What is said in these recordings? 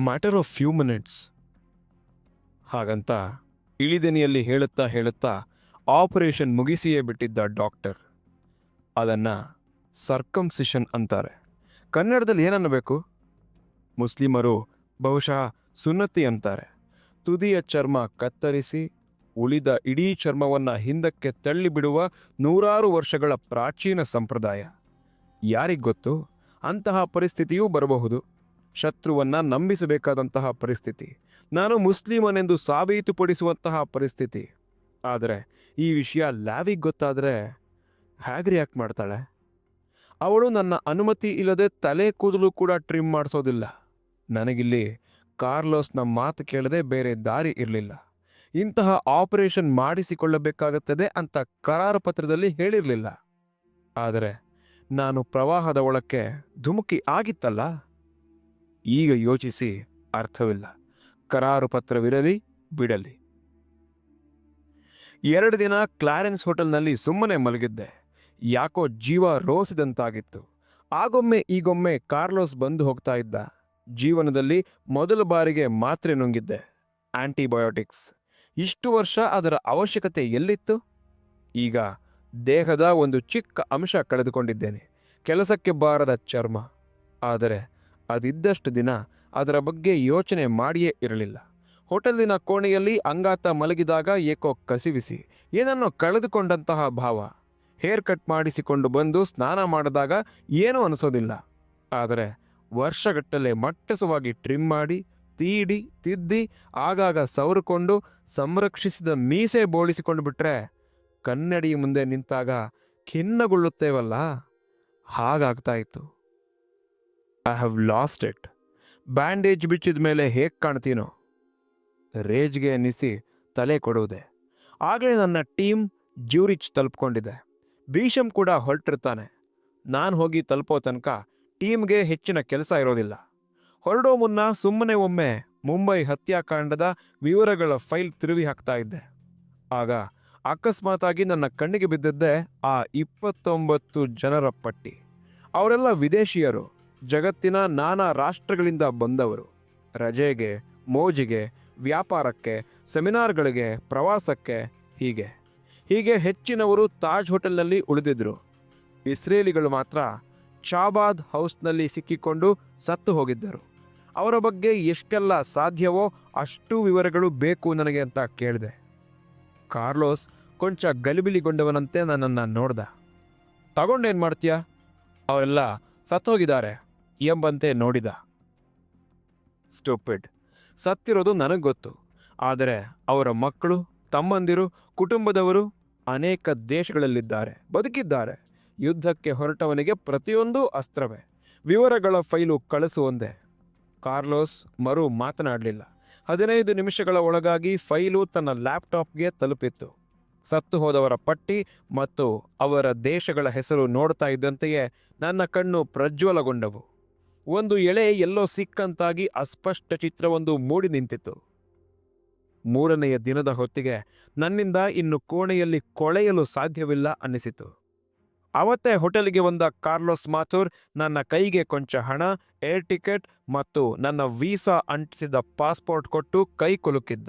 Matter of few minutes. ಹಾಗಂತ ಇಳಿದೆನೆಯಲ್ಲಿ ಹೇಳುತ್ತಾ ಹೇಳುತ್ತಾ ಆಪರೇಷನ್ ಮುಗಿಸಿಯೇ ಬಿಟ್ಟಿದ್ದ ಡಾಕ್ಟರ್. ಅದನ್ನು ಸರ್ಕಮ್ಸಿಷನ್ ಅಂತಾರೆ. ಕನ್ನಡದಲ್ಲಿ ಏನನ್ನಬೇಕು? ಮುಸ್ಲಿಮರು ಬಹುಶಃ ಸುನ್ನತಿ ಅಂತಾರೆ. ತುದಿಯ ಚರ್ಮ ಕತ್ತರಿಸಿ ಉಳಿದ ಇಡೀ ಚರ್ಮವನ್ನು ಹಿಂದಕ್ಕೆ ತಳ್ಳಿಬಿಡುವ ನೂರಾರು ವರ್ಷಗಳ ಪ್ರಾಚೀನ ಸಂಪ್ರದಾಯ. ಯಾರಿಗ್ ಗೊತ್ತು? ಅಂತಹ ಪರಿಸ್ಥಿತಿಯೂ ಬರಬಹುದು. ಶತ್ರುವನ್ನ ನಂಬಿಸಬೇಕಾದಂತಹ ಪರಿಸ್ಥಿತಿ. ನಾನು ಮುಸ್ಲಿಮನೆಂದು ಸಾಬೀತುಪಡಿಸುವಂತಹ ಪರಿಸ್ಥಿತಿ. ಆದರೆ ಈ ವಿಷಯ ಲ್ಯಾವಿಗೆ ಗೊತ್ತಾದರೆ ಹೇಗೆ ರಿಯಾಕ್ಟ್ ಮಾಡ್ತಾಳೆ? ಅವಳು ನನ್ನ ಅನುಮತಿ ಇಲ್ಲದೆ ತಲೆ ಕೂದಲು ಕೂಡ ಟ್ರಿಮ್ ಮಾಡಿಸೋದಿಲ್ಲ. ನನಗಿಲ್ಲಿ ಕಾರ್ಲೋಸ್ನ ಮಾತು ಕೇಳದೆ ಬೇರೆ ದಾರಿ ಇರಲಿಲ್ಲ. ಇಂತಹ ಆಪರೇಷನ್ ಮಾಡಿಸಿಕೊಳ್ಳಬೇಕಾಗುತ್ತದೆ ಅಂತ ಕರಾರು ಪತ್ರದಲ್ಲಿ ಹೇಳಿರಲಿಲ್ಲ. ಆದರೆ ನಾನು ಪ್ರವಾಹದ ಒಳಕ್ಕೆ ಧುಮುಕಿ ಆಗಿತ್ತಲ್ಲ? ಈಗ ಯೋಚಿಸಿ ಅರ್ಥವಿಲ್ಲ. ಕರಾರು ಪತ್ರವಿರಲಿ, ಬಿಡಲಿ. ಎರಡು ದಿನ ಕ್ಲಾರೆನ್ಸ್ ಹೋಟೆಲ್ನಲ್ಲಿ ಸುಮ್ಮನೆ ಮಲಗಿದ್ದೆ. ಯಾಕೋ ಜೀವ ರೋಸಿದಂತಾಗಿತ್ತು. ಆಗೊಮ್ಮೆ ಈಗೊಮ್ಮೆ ಕಾರ್ಲೋಸ್ ಬಂದು ಹೋಗ್ತಾ ಇದ್ದ. ಜೀವನದಲ್ಲಿ ಮೊದಲ ಬಾರಿಗೆ ಮಾತ್ರೆ ನುಂಗಿದ್ದೆ. ಆಂಟಿಬಯೋಟಿಕ್ಸ್. ಇಷ್ಟು ವರ್ಷ ಅದರ ಅವಶ್ಯಕತೆ ಎಲ್ಲಿತ್ತು? ಈಗ ದೇಹದ ಒಂದು ಚಿಕ್ಕ ಅಂಶ ಕಳೆದುಕೊಂಡಿದ್ದೇನೆ. ಕೆಲಸಕ್ಕೆ ಬಾರದ ಚರ್ಮ. ಆದರೆ ಅದಿದ್ದಷ್ಟು ದಿನ ಅದರ ಬಗ್ಗೆ ಯೋಚನೆ ಮಾಡಿಯೇ ಇರಲಿಲ್ಲ. ಹೋಟೆಲಿನ ಕೋಣೆಯಲ್ಲಿ ಅಂಗಾತ ಮಲಗಿದಾಗ ಏಕೋ ಕಸಿವಿಸಿ, ಏನನ್ನೋ ಕಳೆದುಕೊಂಡಂತಹ ಭಾವ. ಹೇರ್ ಕಟ್ ಮಾಡಿಸಿಕೊಂಡು ಬಂದು ಸ್ನಾನ ಮಾಡಿದಾಗ ಏನೂ ಅನಿಸೋದಿಲ್ಲ. ಆದರೆ ವರ್ಷಗಟ್ಟಲೆ ಮಟ್ಟಸವಾಗಿ ಟ್ರಿಮ್ ಮಾಡಿ, ತೀಡಿ, ತಿದ್ದಿ, ಆಗಾಗ ಸವರಿಕೊಂಡು ಸಂರಕ್ಷಿಸಿದ ಮೀಸೆ ಬೋಳಿಸಿಕೊಂಡು ಬಿಟ್ರೆ ಕನ್ನಡಿ ಮುಂದೆ ನಿಂತಾಗ ಖಿನ್ನಗೊಳ್ಳುತ್ತೇವಲ್ಲ? ಹಾಗಾಗ್ತಾ ಇತ್ತು. I have lost it bandage ಬಿಚ್ಚಿದ ಮೇಲೆ ಹೇಗೆ ಕಾಣ್ತೀನೋ. ರೇಜ್ಗೆ ಅನ್ನಿಸಿ ತಲೆ ಕೊಡುವುದೇ. ಆಗಲೇ ನನ್ನ ಟೀಮ್ ಜ್ಯೂರಿಚ್ ತಲುಪ್ಕೊಂಡಿದೆ. ಭೀಷಮ್ ಕೂಡ ಹೊರಟಿರ್ತಾನೆ. ನಾನು ಹೋಗಿ ತಲುಪೋ ತನಕ ಟೀಮ್ಗೆ ಹೆಚ್ಚಿನ ಕೆಲಸ ಇರೋದಿಲ್ಲ. ಹೊರಡೋ ಮುನ್ನ ಸುಮ್ಮನೆ ಒಮ್ಮೆ ಮುಂಬೈ ಹತ್ಯಾಕಾಂಡದ ವಿವರಗಳ ಫೈಲ್ ತಿರುವಿ ಹಾಕ್ತಾ ಇದ್ದೆ. ಆಗ ಅಕಸ್ಮಾತಾಗಿ ನನ್ನ ಕಣ್ಣಿಗೆ ಬಿದ್ದದ್ದೇ ಆ ಇಪ್ಪತ್ತೊಂಬತ್ತು ಜನರ ಪಟ್ಟಿ. ಅವರೆಲ್ಲ ವಿದೇಶಿಯರು. ಜಗತ್ತಿನ ನಾನಾ ರಾಷ್ಟ್ರಗಳಿಂದ ಬಂದವರು. ರಜೆಗೆ, ಮೋಜಿಗೆ, ವ್ಯಾಪಾರಕ್ಕೆ, ಸೆಮಿನಾರ್ಗಳಿಗೆ, ಪ್ರವಾಸಕ್ಕೆ ಹೀಗೆ. ಹೀಗೆ ಹೆಚ್ಚಿನವರು ತಾಜ್ ಹೋಟೆಲ್ನಲ್ಲಿ ಉಳಿದಿದ್ದರು ಇಸ್ರೇಲಿಗಳು ಮಾತ್ರ ಚಾಬಾದ್ ಹೌಸ್ನಲ್ಲಿ ಸಿಕ್ಕಿಕೊಂಡು ಸತ್ತು ಹೋಗಿದ್ದರು. ಅವರ ಬಗ್ಗೆ ಎಷ್ಟೆಲ್ಲ ಸಾಧ್ಯವೋ ಅಷ್ಟು ವಿವರಗಳು ಬೇಕು ನನಗೆ ಅಂತ ಕೇಳಿದೆ. ಕಾರ್ಲೋಸ್ ಕೊಂಚ ಗಲಿಬಿಲಿಗೊಂಡವನಂತೆ ನನ್ನನ್ನು ನೋಡ್ದ. ತಗೊಂಡೇನು ಮಾಡ್ತೀಯ? ಅವರೆಲ್ಲ ಸತ್ತೋಗಿದ್ದಾರೆ. ಎಂಬಂತೆ ನೋಡಿದ. ಸ್ಟೂಪಿಡ್. ಸತ್ತಿರೋದು ನನಗೆ ಗೊತ್ತು. ಆದರೆ ಅವರ ಮಕ್ಕಳು, ತಮ್ಮಂದಿರು, ಕುಟುಂಬದವರು ಅನೇಕ ದೇಶಗಳಲ್ಲಿದ್ದಾರೆ, ಬದುಕಿದ್ದಾರೆ. ಯುದ್ಧಕ್ಕೆ ಹೊರಟವನಿಗೆ ಪ್ರತಿಯೊಂದೂ ಅಸ್ತ್ರವೇ. ವಿವರಗಳ ಫೈಲು ಕಳಿಸುವಂದೆ ಕಾರ್ಲೋಸ್ ಮರು ಮಾತನಾಡಲಿಲ್ಲ. ಹದಿನೈದು ನಿಮಿಷಗಳ ಒಳಗಾಗಿ ಫೈಲು ತನ್ನ ಲ್ಯಾಪ್ಟಾಪ್ಗೆ ತಲುಪಿತ್ತು. ಸತ್ತು ಹೋದವರ ಪಟ್ಟಿ ಮತ್ತು ಅವರ ದೇಶಗಳ ಹೆಸರು ನೋಡ್ತಾ ಇದ್ದಂತೆಯೇ ನನ್ನ ಕಣ್ಣು ಪ್ರಜ್ವಲಗೊಂಡವು. ಒಂದು ಎಳೆ ಎಲ್ಲೋ ಸಿಕ್ಕಂತಾಗಿ ಅಸ್ಪಷ್ಟ ಚಿತ್ರವೊಂದು ಮೂಡಿ ನಿಂತಿತ್ತು. ಮೂರನೆಯ ದಿನದ ಹೊತ್ತಿಗೆ ನನ್ನಿಂದ ಇನ್ನು ಕೋಣೆಯಲ್ಲಿ ಕೊಳೆಯಲು ಸಾಧ್ಯವಿಲ್ಲ ಅನ್ನಿಸಿತು. ಅವತ್ತೇ ಹೋಟೆಲ್ಗೆ ಬಂದ ಕಾರ್ಲೋಸ್ ಮಾಥೂರ್ ನನ್ನ ಕೈಗೆ ಕೊಂಚ ಹಣ, ಏರ್ ಟಿಕೆಟ್ ಮತ್ತು ನನ್ನ ವೀಸಾ ಅಂಟಿಸಿದ ಪಾಸ್ಪೋರ್ಟ್ ಕೊಟ್ಟು ಕೈ ಕುಲುಕಿದ್ದ.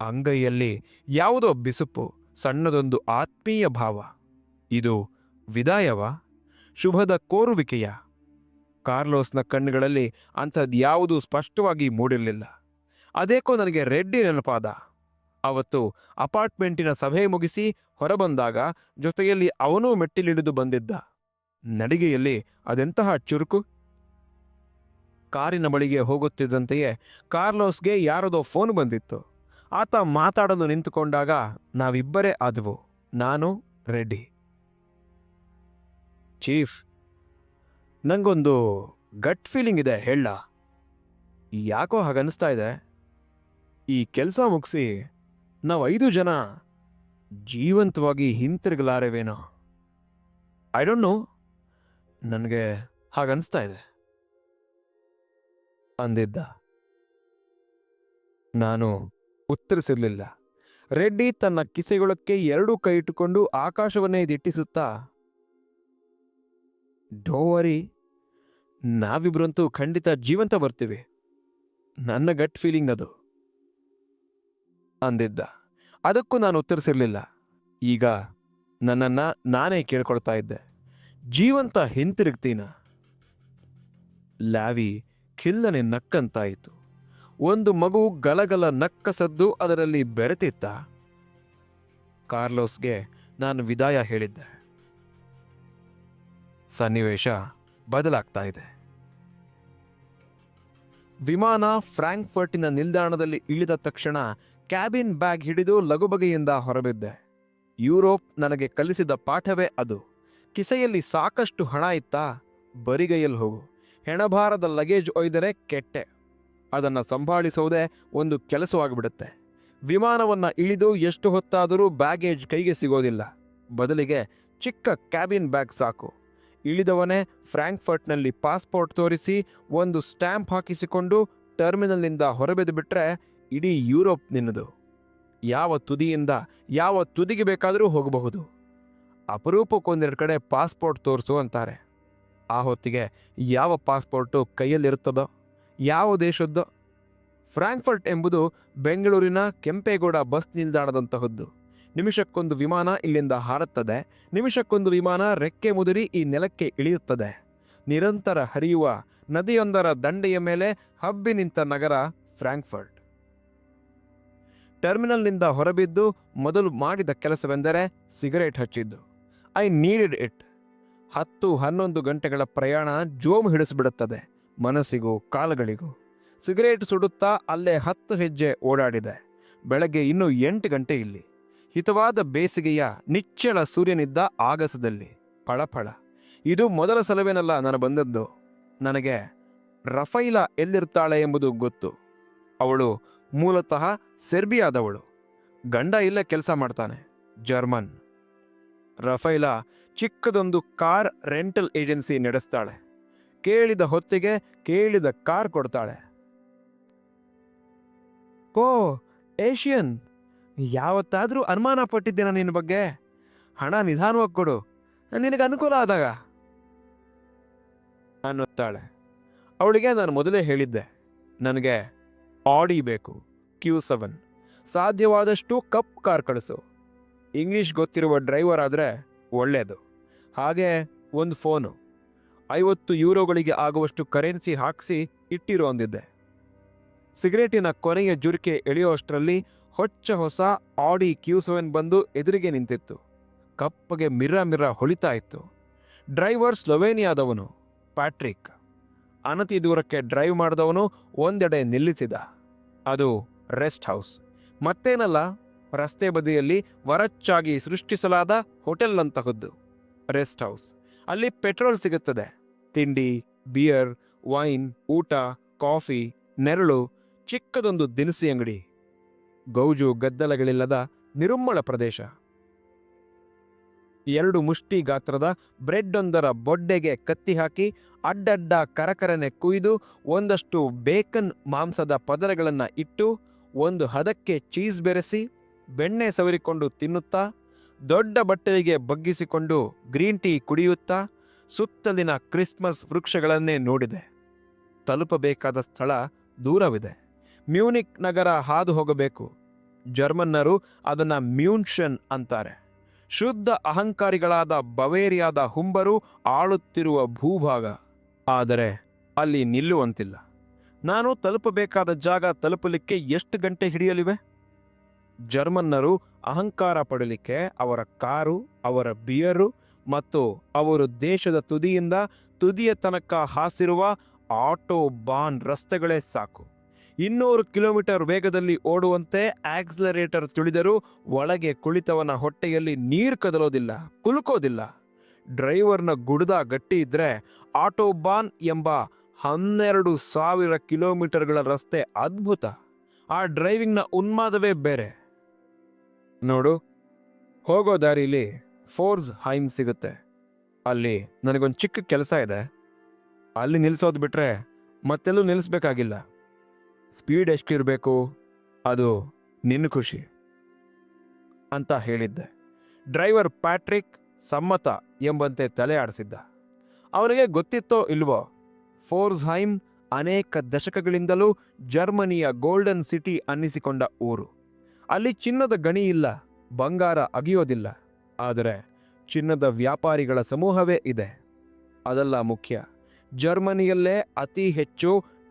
ಅಂಗೈಯಲ್ಲಿ ಯಾವುದೋ ಬಿಸುಪು, ಸಣ್ಣದೊಂದು ಆತ್ಮೀಯ ಭಾವ. ಇದು ವಿದಾಯವ? ಶುಭದ ಕೋರುವಿಕೆಯ? ಕಾರ್ಲೋಸ್ನ ಕಣ್ಣುಗಳಲ್ಲಿ ಅಂಥದ್ಯಾವುದೂ ಸ್ಪಷ್ಟವಾಗಿ ಮೂಡಿರಲಿಲ್ಲ. ಅದೇಕೋ ನನಗೆ ರೆಡ್ಡಿ ನೆನಪಾದ. ಅವತ್ತು ಅಪಾರ್ಟ್ಮೆಂಟಿನ ಸಭೆ ಮುಗಿಸಿ ಹೊರಬಂದಾಗ ಜೊತೆಯಲ್ಲಿ ಅವನೂ ಮೆಟ್ಟಿಲಿಳಿದು ಬಂದಿದ್ದ. ನಡಿಗೆಯಲ್ಲಿ ಅದೆಂತಹ ಚುರುಕು? ಕಾರಿನ ಬಳಿಗೆ ಹೋಗುತ್ತಿದ್ದಂತೆಯೇ ಕಾರ್ಲೋಸ್ಗೆ ಯಾರದೋ ಫೋನ್ ಬಂದಿತ್ತು. ಆತ ಮಾತಾಡಲು ನಿಂತುಕೊಂಡಾಗ ನಾವಿಬ್ಬರೇ ಆದವು. ನಾನು, ರೆಡ್ಡಿ. ಚೀಫ್ ನಂಗೊಂದು ಗಟ್ ಫೀಲಿಂಗ್ ಇದೆ, ಹೇಳ. ಯಾಕೋ ಹಾಗನ್ನಿಸ್ತಾ ಇದೆ. ಈ ಕೆಲಸ ಮುಗಿಸಿ ನಾವು ಐದು ಜನ ಜೀವಂತವಾಗಿ ಹಿಂತಿರುಗಲಾರೆವೇನೋ. I don't know. ನನಗೆ ಹಾಗನ್ನಿಸ್ತಾ ಇದೆ. ಅಂದಿದ್ದ. ನಾನು ಉತ್ತರಿಸಿರಲಿಲ್ಲ. ರೆಡ್ಡಿ ತನ್ನ ಕಿಸೆಗೊಳಕ್ಕೆ ಎರಡೂ ಕೈ ಇಟ್ಟುಕೊಂಡು ಆಕಾಶವನ್ನೇ ದಿಟ್ಟಿಸುತ್ತಾ ಡೋವರಿ ನಾವಿಬ್ರಂತೂ ಖಂಡಿತ ಜೀವಂತ ಬರ್ತೀವಿ. ನನ್ನ ಗಟ್ ಫೀಲಿಂಗ್ ಅದು. ಅಂದಿದ್ದ. ಅದಕ್ಕೂ ನಾನು ಉತ್ತರಿಸಿರ್ಲಿಲ್ಲ. ಈಗ ನನ್ನನ್ನ ನಾನೇ ಕೇಳ್ಕೊಳ್ತಾ ಇದ್ದೆ. ಜೀವಂತ ಹಿಂತಿರುಗ್ತೀನ ಲ್ಯಾವಿ ಖಿಲ್ಲನೆ ನಕ್ಕಂತಾಯಿತು. ಒಂದು ಮಗು ಗಲಗಲ ನಕ್ಕ ಸದ್ದು ಅದರಲ್ಲಿ ಬೆರೆತಿತ್ತ. ಕಾರ್ಲೋಸ್ಗೆ ನಾನು ವಿದಾಯ ಹೇಳಿದ್ದೆ. ಸನ್ನಿವೇಶ ಬದಲಾಗ್ತಾ ಇದೆ. ವಿಮಾನ ಫ್ರಾಂಕ್ಫರ್ಟಿನ ನಿಲ್ದಾಣದಲ್ಲಿ ಇಳಿದ ತಕ್ಷಣ ಕ್ಯಾಬಿನ್ ಬ್ಯಾಗ್ ಹಿಡಿದು ಲಗುಬಗೆಯಿಂದ ಹೊರಬಿದ್ದೆ. ಯುರೋಪ್ ನನಗೆ ಕಲಿಸಿದ ಪಾಠವೇ ಅದು. ಕಿಸೆಯಲ್ಲಿ ಸಾಕಷ್ಟು ಹಣ ಇತ್ತಾ ಬರಿಗೈಯಲ್ಲಿ ಹೋಗು. ಹೆಣಭಾರದ ಲಗೇಜ್ ಒಯ್ದರೆ ಕೆಟ್ಟೆ. ಅದನ್ನು ಸಂಭಾಳಿಸೋದೇ ಒಂದು ಕೆಲಸವಾಗಿಬಿಡುತ್ತೆ. ವಿಮಾನವನ್ನು ಇಳಿದು ಎಷ್ಟು ಹೊತ್ತಾದರೂ ಬ್ಯಾಗೇಜ್ ಕೈಗೆ ಸಿಗೋದಿಲ್ಲ. ಬದಲಿಗೆ ಚಿಕ್ಕ ಕ್ಯಾಬಿನ್ ಬ್ಯಾಗ್ ಸಾಕು. ಇಳಿದವನೇ ಫ್ರಾಂಕ್ಫರ್ಟ್ನಲ್ಲಿ ಪಾಸ್ಪೋರ್ಟ್ ತೋರಿಸಿ ಒಂದು ಸ್ಟ್ಯಾಂಪ್ ಹಾಕಿಸಿಕೊಂಡು ಟರ್ಮಿನಲ್ನಿಂದ ಹೊರಬೆದು ಬಿಟ್ಟರೆ ಇಡೀ ಯುರೋಪ್ ನಿನ್ನದು. ಯಾವ ತುದಿಯಿಂದ ಯಾವ ತುದಿಗೆ ಬೇಕಾದರೂ ಹೋಗಬಹುದು. ಅಪರೂಪಕ್ಕೊಂದೆರಡು ಕಡೆ ಪಾಸ್ಪೋರ್ಟ್ ತೋರಿಸು ಅಂತಾರೆ. ಆ ಹೊತ್ತಿಗೆ ಯಾವ ಪಾಸ್ಪೋರ್ಟು ಕೈಯಲ್ಲಿರುತ್ತದೋ, ಯಾವ ದೇಶದ್ದೋ. ಫ್ರಾಂಕ್ಫರ್ಟ್ ಎಂಬುದು ಬೆಂಗಳೂರಿನ ಕೆಂಪೇಗೌಡ ಬಸ್ ನಿಲ್ದಾಣದಂತಹದ್ದು. ನಿಮಿಷಕ್ಕೊಂದು ವಿಮಾನ ಇಲ್ಲಿಂದ ಹಾರುತ್ತದೆ. ನಿಮಿಷಕ್ಕೊಂದು ವಿಮಾನ ರೆಕ್ಕೆ ಮುದುರಿ ಈ ನೆಲಕ್ಕೆ ಇಳಿಯುತ್ತದೆ. ನಿರಂತರ ಹರಿಯುವ ನದಿಯೊಂದರ ದಂಡೆಯ ಮೇಲೆ ಹಬ್ಬಿ ನಿಂತ ನಗರ ಫ್ರಾಂಕ್ಫರ್ಟ್. ಟರ್ಮಿನಲ್ನಿಂದ ಹೊರಬಿದ್ದು ಮೊದಲು ಮಾಡಿದ ಕೆಲಸವೆಂದರೆ ಸಿಗರೇಟ್ ಹಚ್ಚಿದ್ದು. I needed it. ಹತ್ತು ಹನ್ನೊಂದು ಗಂಟೆಗಳ ಪ್ರಯಾಣ ಜೋಮು ಹಿಡಿಸಿಬಿಡುತ್ತದೆ ಮನಸ್ಸಿಗೂ ಕಾಲುಗಳಿಗೂ. ಸಿಗರೇಟ್ ಸುಡುತ್ತಾ ಅಲ್ಲೇ ಹತ್ತು ಹೆಜ್ಜೆ ಓಡಾಡಿದೆ. ಬೆಳಗ್ಗೆ ಇನ್ನೂ ಎಂಟು ಗಂಟೆ ಇಲ್ಲಿ. ಹಿತವಾದ ಬೇಸಿಗೆಯ ನಿಚ್ಚಳ ಸೂರ್ಯನಿದ್ದ ಆಗಸದಲ್ಲಿ. ಫಳಫಳ ಇದು ಮೊದಲ ಸಲವೇನಲ್ಲ ನಾನು ಬಂದದ್ದು. ನನಗೆ ರಫೈಲ ಎಲ್ಲಿರ್ತಾಳೆ ಎಂಬುದು ಗೊತ್ತು. ಅವಳು ಮೂಲತಃ ಸೆರ್ಬಿಯಾದವಳು. ಗಂಡ ಇಲ್ಲೇ ಕೆಲಸ ಮಾಡ್ತಾನೆ. ಜರ್ಮನ್. ರಫೈಲ ಚಿಕ್ಕದೊಂದು ಕಾರ್ ರೆಂಟಲ್ ಏಜೆನ್ಸಿ ನಡೆಸ್ತಾಳೆ. ಕೇಳಿದ ಹೊತ್ತಿಗೆ ಕೇಳಿದ ಕಾರ್ ಕೊಡ್ತಾಳೆ. ಓ, ಏಷಿಯನ್. ಯಾವತ್ತಾದರೂ ಅನುಮಾನ ಪಟ್ಟಿದ್ದೇನ ನಿನ್ನ ಬಗ್ಗೆ. ಹಣ ನಿಧಾನವಾಗಿ ಕೊಡು. ನಿನಗೆ ಅನುಕೂಲ ಆದಾಗ. ಅನ್ನುತ್ತಾಳೆ ಅವಳಿಗೆ ನಾನು ಮೊದಲೇ ಹೇಳಿದ್ದೆ. ನನಗೆ ಆಡಿ ಬೇಕು. Q seven. ಸಾಧ್ಯವಾದಷ್ಟು ಕಪ್ ಕಾರ್ ಕಳಿಸು. ಇಂಗ್ಲೀಷ್ ಗೊತ್ತಿರುವ ಡ್ರೈವರ್ ಆದರೆ ಒಳ್ಳೆಯದು ಹಾಗೆ ಒಂದು ಫೋನು. ಐವತ್ತು ಯೂರೋಗಳಿಗೆ ಆಗುವಷ್ಟು ಕರೆನ್ಸಿ ಹಾಕಿಸಿ ಇಟ್ಟಿರು ಅಂದಿದ್ದೆ. ಸಿಗರೇಟಿನ ಕೊನೆಯ ಜುರಿಕೆ ಎಳೆಯುವಷ್ಟರಲ್ಲಿ ಹೊಚ್ಚ ಹೊಸ ಆಡಿ ಕ್ಯೂ ಸೆವೆನ್ ಬಂದು ಎದುರಿಗೆ ನಿಂತಿತ್ತು. ಕಪ್ಪಗೆ ಮಿರ ಮಿರ ಹೊಳಿತಾ ಇತ್ತು. ಡ್ರೈವರ್ ಸ್ಲೊವೇನಿಯಾದವನು, ಪ್ಯಾಟ್ರಿಕ್. ಅನತಿ ದೂರಕ್ಕೆ ಡ್ರೈವ್ ಮಾಡಿದವನು ಒಂದೆಡೆ ನಿಲ್ಲಿಸಿದ. ಅದು ರೆಸ್ಟ್ ಹೌಸ್. ಮತ್ತೇನಲ್ಲ, ರಸ್ತೆ ಬದಿಯಲ್ಲಿ ವರಚ್ಚಾಗಿ ಸೃಷ್ಟಿಸಲಾದ ಹೋಟೆಲ್ ಅಂತಹದ್ದು ರೆಸ್ಟ್ ಹೌಸ್. ಅಲ್ಲಿ ಪೆಟ್ರೋಲ್ ಸಿಗುತ್ತದೆ. ತಿಂಡಿ, ಬಿಯರ್, ವೈನ್, ಊಟ, ಕಾಫಿ, ನೆರಳು ಚಿಕ್ಕದೊಂದು ದಿನಸಿ ಅಂಗಡಿ. ಗೌಜು ಗದ್ದಲಗಳಿಲ್ಲದ ನಿರುಮ್ಮಳ ಪ್ರದೇಶ. ಎರಡು ಮುಷ್ಟಿ ಗಾತ್ರದ ಬ್ರೆಡ್ಡೊಂದರ ಬೊಡ್ಡೆಗೆ ಕತ್ತಿ ಹಾಕಿ ಅಡ್ಡಡ್ಡ ಕರಕರನೆ ಕುಯ್ದು ಒಂದಷ್ಟು ಬೇಕನ್ ಮಾಂಸದ ಪದರಗಳನ್ನು ಇಟ್ಟು ಒಂದು ಹದಕ್ಕೆ ಚೀಸ್ ಬೆರೆಸಿ ಬೆಣ್ಣೆ ಸವರಿಕೊಂಡು ತಿನ್ನುತ್ತಾ ದೊಡ್ಡ ಬಟ್ಟಲಿಗೆ ಬಗ್ಗಿಸಿಕೊಂಡು ಗ್ರೀನ್ ಟೀ ಕುಡಿಯುತ್ತಾ ಸುತ್ತಲಿನ ಕ್ರಿಸ್ಮಸ್ ವೃಕ್ಷಗಳನ್ನೇ ನೋಡಿದೆ. ತಲುಪಬೇಕಾದ ಸ್ಥಳ ದೂರವಿದೆ. ಮ್ಯೂನಿಕ್ ನಗರ ಹಾದು ಹೋಗಬೇಕು. ಜರ್ಮನ್ನರು ಅದನ್ನು ಮ್ಯೂನ್ಷನ್ ಅಂತಾರೆ. ಶುದ್ಧ ಅಹಂಕಾರಿಗಳಾದ ಬವೇರಿಯಾದ ಹುಂಬರು ಆಳುತ್ತಿರುವ ಭೂಭಾಗ. ಆದರೆ ಅಲ್ಲಿ ನಿಲ್ಲುವಂತಿಲ್ಲ. ನಾನು ತಲುಪಬೇಕಾದ ಜಾಗ ತಲುಪಲಿಕ್ಕೆ ಎಷ್ಟು ಗಂಟೆ ಹಿಡಿಯಲಿವೆ? ಜರ್ಮನ್ನರು ಅಹಂಕಾರ ಪಡಲಿಕ್ಕೆ ಅವರ ಕಾರು, ಅವರ ಬಿಯರು ಮತ್ತು ಅವರು ದೇಶದ ತುದಿಯಿಂದ ತುದಿಯ ತನಕ ಹಾಸಿರುವ ಆಟೋ ಬಾನ್ ರಸ್ತೆಗಳೇ ಸಾಕು. ಇನ್ನೂರು ಕಿಲೋಮೀಟರ್ ವೇಗದಲ್ಲಿ ಓಡುವಂತೆ ಆಕ್ಸಲರೇಟರ್ ತುಳಿದರೂ ಒಳಗೆ ಕುಳಿತವನ ಹೊಟ್ಟೆಯಲ್ಲಿ ನೀರು ಕದಲೋದಿಲ್ಲ, ಕುಲುಕೋದಿಲ್ಲ. ಡ್ರೈವರ್ನ ಗುಡ್ದ ಗಟ್ಟಿ ಇದ್ರೆ ಆಟೋಬಾನ್ ಎಂಬ ಹನ್ನೆರಡು ಸಾವಿರ ಕಿಲೋಮೀಟರ್ಗಳ ರಸ್ತೆ ಅದ್ಭುತ. ಆ ಡ್ರೈವಿಂಗ್ನ ಉನ್ಮಾದವೇ ಬೇರೆ. ನೋಡು, ಹೋಗೋ ದಾರಿಲಿ ಫೋರ್ಸ್ ಹೈಮ್ ಸಿಗುತ್ತೆ. ಅಲ್ಲಿ ನನಗೊಂದು ಚಿಕ್ಕ ಕೆಲಸ ಇದೆ. ಅಲ್ಲಿ ನಿಲ್ಸೋದು ಬಿಟ್ರೆ ಮತ್ತೆಲ್ಲೂ ನಿಲ್ಲಿಸ್ಬೇಕಾಗಿಲ್ಲ ಸ್ಪೀಡ್ ಎಷ್ಟಿರಬೇಕು ಅದು ನಿನ್ನ ಖುಷಿ ಅಂತ ಹೇಳಿದ್ದೆ. ಡ್ರೈವರ್ ಪ್ಯಾಟ್ರಿಕ್ ಸಮ್ಮತ ಎಂಬಂತೆ ತಲೆ ಆಡಿಸಿದ್ದ. ಅವನಿಗೆ ಗೊತ್ತಿತ್ತೋ ಇಲ್ವೋ ಫೋರ್ಸ್ ಹೈಮ್ ಅನೇಕ ದಶಕಗಳಿಂದಲೂ ಜರ್ಮನಿಯ ಗೋಲ್ಡನ್ ಸಿಟಿ ಅನ್ನಿಸಿಕೊಂಡ ಊರು. ಅಲ್ಲಿ ಚಿನ್ನದ ಗಣಿ ಇಲ್ಲ, ಬಂಗಾರ ಅಗಿಯೋದಿಲ್ಲ, ಆದರೆ ಚಿನ್ನದ ವ್ಯಾಪಾರಿಗಳ ಸಮೂಹವೇ ಇದೆ. ಅದೆಲ್ಲ ಮುಖ್ಯ. ಜರ್ಮನಿಯಲ್ಲೇ ಅತಿ ಹೆಚ್ಚು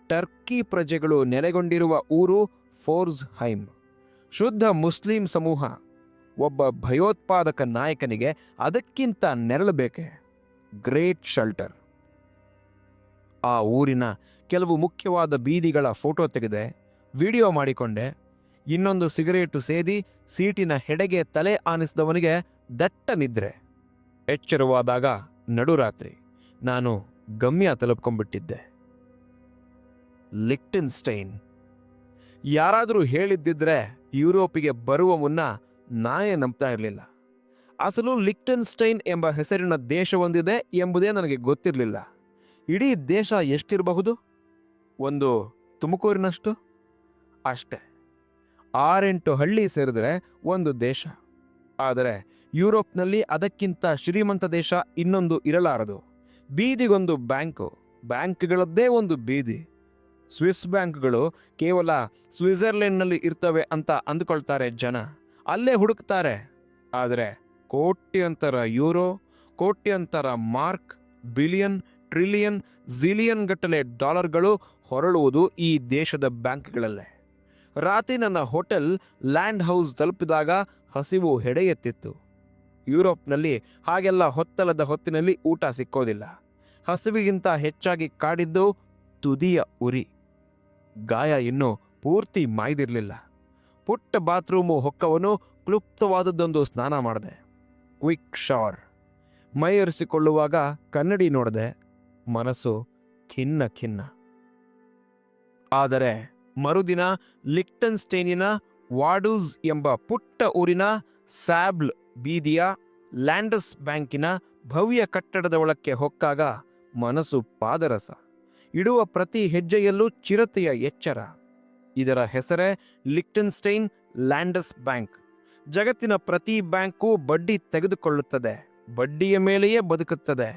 ಟರ್ಕಿ ಪ್ರಜೆಗಳು ನೆಲೆಗೊಂಡಿರುವ ಊರು ಫೋರ್ಸ್ ಹೈಮ್ ಶುದ್ಧ ಮುಸ್ಲಿಂ ಸಮೂಹ. ಒಬ್ಬ ಭಯೋತ್ಪಾದಕ ನಾಯಕನಿಗೆ ಅದಕ್ಕಿಂತ ನೆರಳಬೇಕೆ ಗ್ರೇಟ್ ಶೆಲ್ಟರ್. ಆ ಊರಿನ ಕೆಲವು ಮುಖ್ಯವಾದ ಬೀದಿಗಳ ಫೋಟೋ ತೆಗೆದೆ, ವಿಡಿಯೋ ಮಾಡಿಕೊಂಡೆ. ಇನ್ನೊಂದು ಸಿಗರೇಟು ಸೇದಿ ಸೀಟಿನ ಹೆಡೆಗೆ ತಲೆ ಆನಿಸಿದವನಿಗೆ ದಟ್ಟ ನಿದ್ರೆ. ಎಚ್ಚರವಾದಾಗ ನಡುರಾತ್ರಿ ನಾನು ಗಮ್ಯ ತಲುಪ್ಕೊಂಡ್ಬಿಟ್ಟಿದ್ದೆ. ಲಿಕ್ಟನ್ಸ್ಟೈನ್ ಯಾರಾದರೂ ಹೇಳಿದ್ದಿದ್ರೆ ಯುರೋಪಿಗೆ ಬರುವ ಮುನ್ನ ನಾನೇ ನಂಬ್ತಾ ಇರಲಿಲ್ಲ. ಅಸಲು ಲಿಕ್ಟನ್ಸ್ಟೈನ್ ಎಂಬ ಹೆಸರಿನ ದೇಶ ಹೊಂದಿದೆ ಎಂಬುದೇ ನನಗೆ ಗೊತ್ತಿರಲಿಲ್ಲ. ಇಡೀ ದೇಶ ಎಷ್ಟಿರಬಹುದು? ಒಂದು ತುಮಕೂರಿನಷ್ಟು? ಅಷ್ಟೇ. ಆರೆಂಟು ಹಳ್ಳಿ ಸೇರಿದ್ರೆ ಒಂದು ದೇಶ. ಆದರೆ ಯುರೋಪ್ನಲ್ಲಿ ಅದಕ್ಕಿಂತ ಶ್ರೀಮಂತ ದೇಶ ಇನ್ನೊಂದು ಇರಲಾರದು. ಬೀದಿಗೊಂದು ಬ್ಯಾಂಕು. ಬ್ಯಾಂಕ್ಗಳದ್ದೇ ಒಂದು ಬೀದಿ. ಸ್ವಿಸ್ ಬ್ಯಾಂಕ್ಗಳು ಕೇವಲ ಸ್ವಿಟ್ಜರ್ಲೆಂಡ್ನಲ್ಲಿ ಇರ್ತವೆ ಅಂತ ಅಂದುಕೊಳ್ತಾರೆ ಜನ. ಅಲ್ಲೇ ಹುಡುಕ್ತಾರೆ. ಆದರೆ ಕೋಟ್ಯಂತರ ಯೂರೋ, ಕೋಟ್ಯಂತರ ಮಾರ್ಕ್, ಬಿಲಿಯನ್, ಟ್ರಿಲಿಯನ್ ಜಿಲಿಯನ್ ಗಟ್ಟಲೆ ಡಾಲರ್ಗಳು ಹೊರಳುವುದು ಈ ದೇಶದ ಬ್ಯಾಂಕ್ಗಳಲ್ಲೇ. ರಾತ್ರಿ ನನ್ನ ಹೋಟೆಲ್ ಲ್ಯಾಂಡ್ ಹೌಸ್ ತಲುಪಿದಾಗ ಹಸಿವು ಹೆಡೆಯೆತ್ತಿತ್ತು. ಯುರೋಪ್ನಲ್ಲಿ ಹಾಗೆಲ್ಲ ಹೊತ್ತಲದ ಹೊತ್ತಿನಲ್ಲಿ ಊಟ ಸಿಕ್ಕೋದಿಲ್ಲ. ಹಸಿವಿಗಿಂತ ಹೆಚ್ಚಾಗಿ ಕಾಡಿದ್ದು ತುದಿಯ ಉರಿ. ಗಾಯ ಇನ್ನೂ ಪೂರ್ತಿ ಮಾಯ್ದಿರಲಿಲ್ಲ. ಪುಟ್ಟ ಬಾತ್ರೂಮು ಹೊಕ್ಕವನು ಕ್ಲುಪ್ತವಾದದ್ದೊಂದು ಸ್ನಾನ ಮಾಡಿದೆ. Quick shower. ಮೈಯರಿಸಿಕೊಳ್ಳುವಾಗ ಕನ್ನಡಿ ನೋಡಿದೆ. ಮನಸ್ಸು ಖಿನ್ನ ಖಿನ್ನ. ಆದರೆ ಮರುದಿನ ಲಿಕ್ಟನ್ಸ್ಟೇನಿನ ವಾಡೂಸ್ ಎಂಬ ಪುಟ್ಟ ಊರಿನ ಸ್ಯಾಬ್ಲ್ ಬೀದಿಯ ಲ್ಯಾಂಡಸ್ ಬ್ಯಾಂಕಿನ ಭವ್ಯ ಕಟ್ಟಡದ ಒಳಕ್ಕೆ ಹೊಕ್ಕಾಗ ಮನಸ್ಸು ಪಾದರಸ. ಇಡುವ ಪ್ರತಿ ಹೆಜ್ಜೆಯಲ್ಲೂ ಚಿರತೆಯ ಎಚ್ಚರ. ಇದರ ಹೆಸರೇ ಲಿಕ್ಟನ್ಸ್ಟೈನ್ ಲ್ಯಾಂಡಸ್ ಬ್ಯಾಂಕ್. ಜಗತ್ತಿನ ಪ್ರತಿ ಬ್ಯಾಂಕು ಬಡ್ಡಿ ತೆಗೆದುಕೊಳ್ಳುತ್ತದೆ, ಬಡ್ಡಿಯ ಮೇಲೆಯೇ ಬದುಕುತ್ತದೆ.